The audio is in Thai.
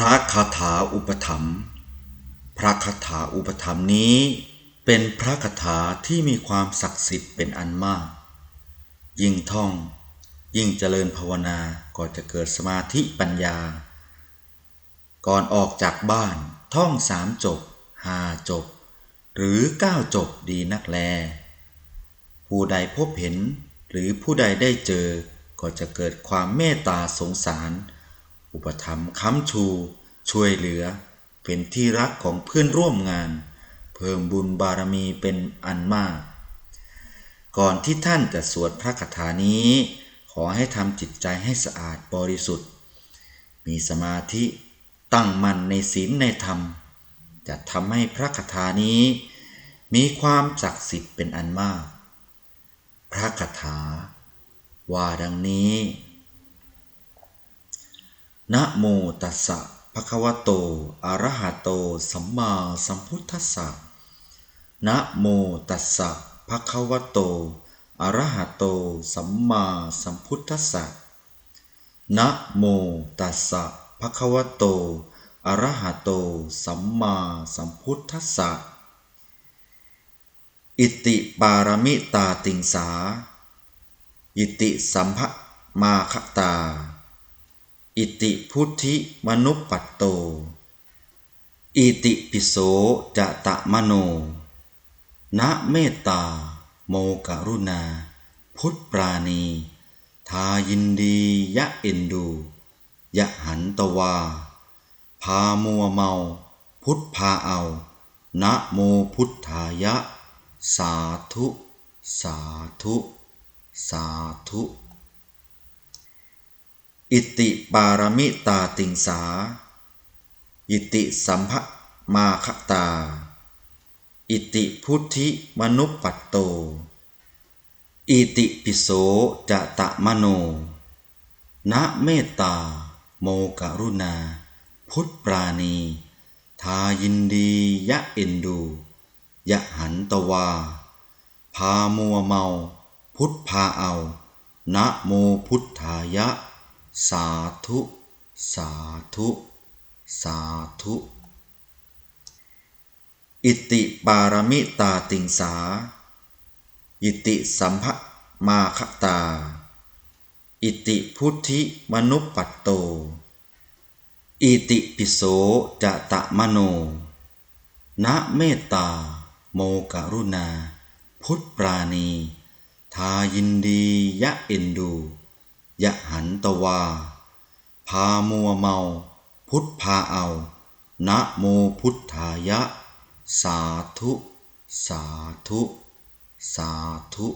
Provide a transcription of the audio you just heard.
พระคาถาอุปถัมภ์พระคาถาอุปถัมภ์นี้ เป็นพระคาถาที่มีความศักดิ์สิทธิ์เป็นอันมาก ยิ่งท่อง ยิ่งเจริญภาวนาก็จะเกิดสมาธิปัญญา ก่อนออกจากบ้านท่องสามจบห้าจบ หรือเก้าจบดีนักแล ผู้ใดพบเห็นหรือผู้ใดได้เจอก็จะเกิดความเมตตาสงสาร อุปถัมภ์ค้ำชู ช่วยเหลือ เป็นที่รักของเพื่อนร่วมงาน เพิ่มบุญบารมีเป็นอันมาก ก่อนที่ท่านจะสวดพระคาถานี้ ขอให้ทำจิตใจให้สะอาดบริสุทธิ์ มีสมาธิตั้งมั่นในศีลในธรรม จะทำให้พระคาถานี้ มีความศักดิ์สิทธิ์เป็นอันมาก พระคาถา ว่าดังนี้ นะโมตัสสะภะคะวะโต อะระหะโต สัมมาสัมพุทธัสสะ นะโมตัสสะภะคะวะโต อะระหะโต สัมมาสัมพุทธัสสะ นะโมตัสสะภะคะวะโต อะระหะโต สัมมาสัมพุทธัสสะ อิติปารมิตาติงสา อิติสัมภมาคตา อิติพุทธิมนุปปัตโต อิติปิโสจะตะมโน นะเมตตา โมกรุณา พุทธปราณี ทายินดียะเอ็นดู ยะหันตวา พามัวเมา พุทธพาเอา นะโมพุทธายะ สาธุ สาธุ สาธุ อิติปารมิตาติงสา อิติสัมภะมาคตา อิติพุทธิมนุปปัตโต อิติปิโสจะตะมโน นะเมตตา โมกรุณา พุทธปราณี ทายินดียะเอ็นดู ยะหันตวา พามัวเมา พุทธพาเอา นะโมพุทธายะ สาธุ สาธุ สาธุ อิติปารมิตาติงสา อิติสัมภะมาคตา อิติพุทธิมนุปปัตโต อิติปิโสจะตะมโน นะเมตตา โมกรุณา พุทธปราณี ทายินดียะเอ็นดู ยะหันตวา พามัวเมา พุทธพาเอา นะโมพุทธายะ สาธุ สาธุ สาธุ